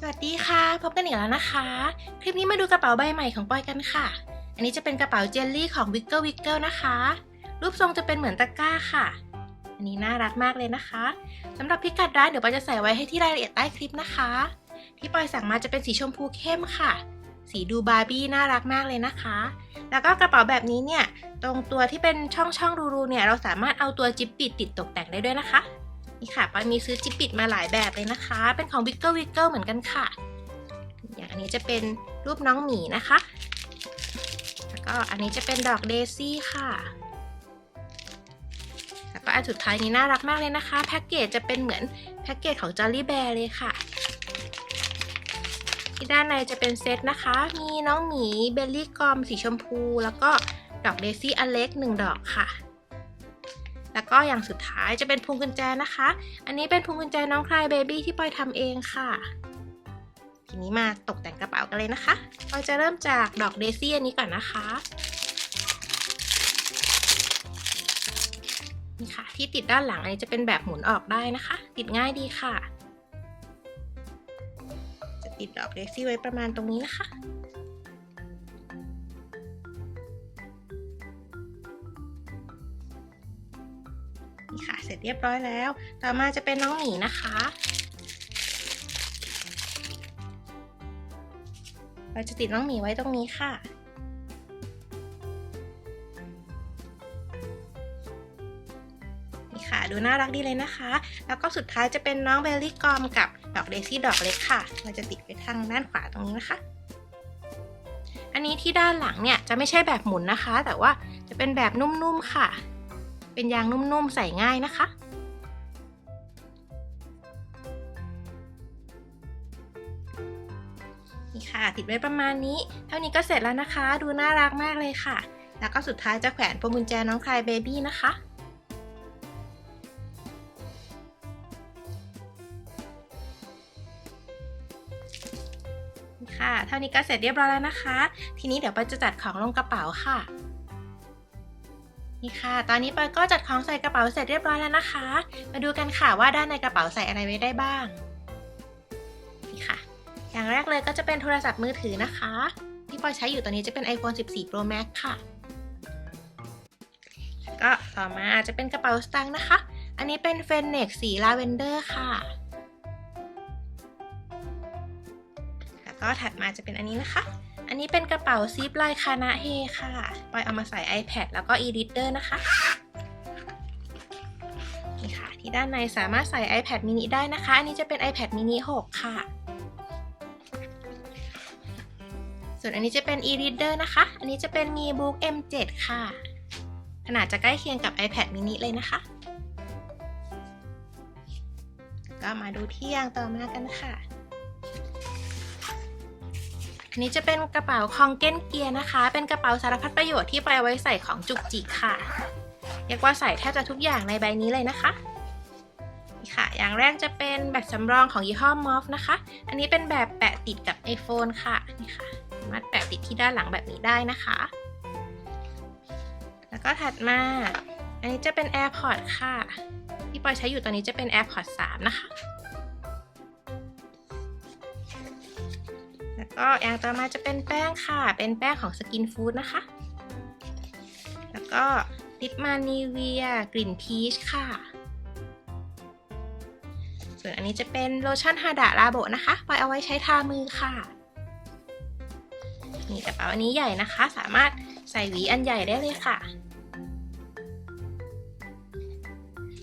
สวัสดีค่ะ พบกันอีกแล้วนะคะ คลิปนี้มาดูกระเป๋าใบใหม่ของปอยกันค่ะ อันนี้จะเป็นกระเป๋าเจลลี่ของ w i g g l e w i g g l e นะคะ รูปทรงจะเป็นเหมือนตะกร้าค่ะ อันนี้น่ารักมากเลยนะคะสำหรับพิกัดร้านเดี๋ยวปอยจะใส่ไว้ให้ที่รายละเอียดใต้คลิปนะคะ ที่ปอยสั่งมาจะเป็นสีชมพูเข้มค่ะ สีดูบาร์บี้น่ารักมากเลยนะคะ แล้วก็กระเป๋าแบบนี้เนี่ย ตรงตัวที่เป็นช่องช่องๆรูๆเนี่ยเราสามารถเอาตัวจิ๊บปิดติดตกแต่งได้ด้วยนะคะ นี่ค่ะปอยมีซื้อจิ๊บปิดมาหลายแบบเลยนะคะ เป็นของ w i g g l e w i g g l e เหมือนกันค่ะ อย่างอันนี้จะเป็นรูปน้องหมีนะคะ แล้วก็อันนี้จะเป็นดอกเดซี่ค่ะแล้วก็อันสุดท้ายนี้น่ารักมากเลยนะคะ แพ็กเกจจะเป็นเหมือนแพ็กเกจของ Jolly Bear เลยค่ะ ที่ด้านในจะเป็นเซตนะคะ มีน้องหมีเบลลี่กอมสีชมพู แล้วก็ดอกเดซี่อันเล็กหนึ่งดอกค่ะ แล้วก็อย่างสุดท้ายจะเป็นพวงกุญแจนะคะ อันนี้เป็นพวงกุญแจน้องคลายเบบี้ที่ปอยทำเองค่ะทีนี้มาตกแต่งกระเป๋ากันเลยนะคะปอยจะเริ่มจากดอกเดซี่อันนี้ก่อนนะคะ นี่ค่ะที่ติดด้านหลังอันนี้จะเป็นแบบหมุนออกได้นะคะ ติดง่ายดีค่ะ จะติดดอกเดซี่ไว้ประมาณตรงนี้นะคะ นี่ค่ะ เสร็จเรียบร้อยแล้ว ต่อมาจะเป็นน้องหมีนะคะ เราจะติดน้องหมีไว้ตรงนี้ค่ะนี่ค่ะ ดูน่ารักดีเลยนะคะ แล้วก็สุดท้ายจะเป็นน้องเบลลี่กอมกับดอกเดซี่ดอกเล็กค่ะ เราจะติดไว้ทางด้านขวาตรงนี้นะคะอันนี้ที่ด้านหลังเนี่ยจะไม่ใช่แบบหมุนนะคะ แต่ว่าจะเป็นแบบนุ่มๆค่ะ เป็นยางนุ่มๆ ใส่ง่ายนะคะ นี่ค่ะ ติดไว้ประมาณนี้ เท่านี้ก็เสร็จแล้วนะคะ ดูน่ารักมากเลยค่ะ แล้วก็สุดท้ายจะแขวนพวงกุญแจน้องคลายเบบี้นะคะนี่ค่ะ เท่านี้ก็เสร็จเรียบร้อยแล้วนะคะ ทีนี้เดี๋ยวปอยจะจัดของลงกระเป๋าค่ะ นี่ค่ะ ตอนนี้ปอยก็จัดของใส่กระเป๋าเสร็จเรียบร้อยแล้วนะคะ มาดูกันค่ะว่าด้านในกระเป๋าใส่อะไรไว้ได้บ้าง นี่ค่ะ อย่างแรกเลยก็จะเป็นโทรศัพท์มือถือนะคะ ที่ปอยใช้อยู่ตอนนี้จะเป็น iPhone 14 Pro Max ค่ะ ก็ต่อมาจะเป็นกระเป๋าสตางค์นะคะ อันนี้เป็นเฟนเน็กสีลาเวนเดอร์ค่ะ แล้วก็ถัดมาจะเป็นอันนี้นะคะ อันนี้เป็นกระเป๋าซิปลายคานาเฮค่ะปอยเอามาใส่ iPad แล้วก็ e-reader นะคะ นี่ค่ะ ที่ด้านในสามารถใส่ iPad mini ได้นะคะ อันนี้จะเป็น iPad mini 6 ค่ะ ส่วนอันนี้จะเป็น e-reader นะคะ อันนี้จะเป็น Mi Book M7 ค่ะ ขนาดจะใกล้เคียงกับ iPad mini เลยนะคะ ก็มาดูที่ยางต่อมากันค่ะ อันนี้จะเป็นกระเป๋าคองเก้นเกียร์นะคะ เป็นกระเป๋าสารพัดประโยชน์ที่ไปไว้ใส่ของจุกจิกค่ะ เรียกว่าใส่แทบจะทุกอย่างในใบนี้เลยนะคะนี่ค่ะ อย่างแรกจะเป็นแบบสำรองของยี่ห้อมอฟนะคะ อันนี้เป็นแบบแปะติดกับ iPhone ค่ะ นี่ค่ะ สามารถแปะติดที่ด้านหลังแบบนี้ได้นะคะ แล้วก็ถัดมา อันนี้จะเป็น AirPods ค่ะ ที่ปอยใช้อยู่ตอนนี้จะเป็น AirPods 3 นะคะ ก็อย่างต่อมาจะเป็นแป้งค่ะ เป็นแป้งของสกินฟู้ดนะคะ แล้วก็ลิปมานีเวียกลิ่นพีชค่ะ ส่วนอันนี้จะเป็นโลชั่นฮาดะลาโบนะคะปอยเอาไว้ใช้ทามือค่ะ นี่กระเป๋าอันนี้ใหญ่นะคะ สามารถใส่หวีอันใหญ่ได้เลยค่ะ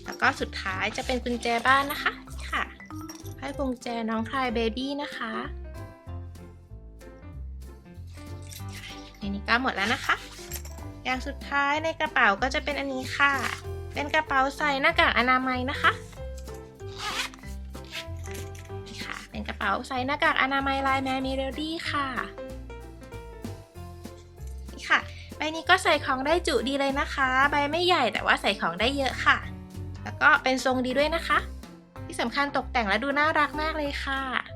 แล้วก็สุดท้ายจะเป็นกุญแจบ้านนะคะ ค่ะให้กุญแจน้องคลายเบบี้นะคะ อันนี้ก็หมดแล้วนะคะ อย่างสุดท้ายในกระเป๋าก็จะเป็นอันนี้ค่ะ เป็นกระเป๋าใส่หน้ากากอนามัยนะคะนี่ค่ะ เป็นกระเป๋าใส่หน้ากากอนามัยลายแมมีเรดี้ค่ะนี่ค่ะ ใบนี้ก็ใส่ของได้จุดีเลยนะคะ ใบไม่ใหญ่แต่ว่าใส่ของได้เยอะค่ะ แล้วก็เป็นทรงดีด้วยนะคะ ที่สำคัญตกแต่งและดูน่ารักมากเลยค่ะ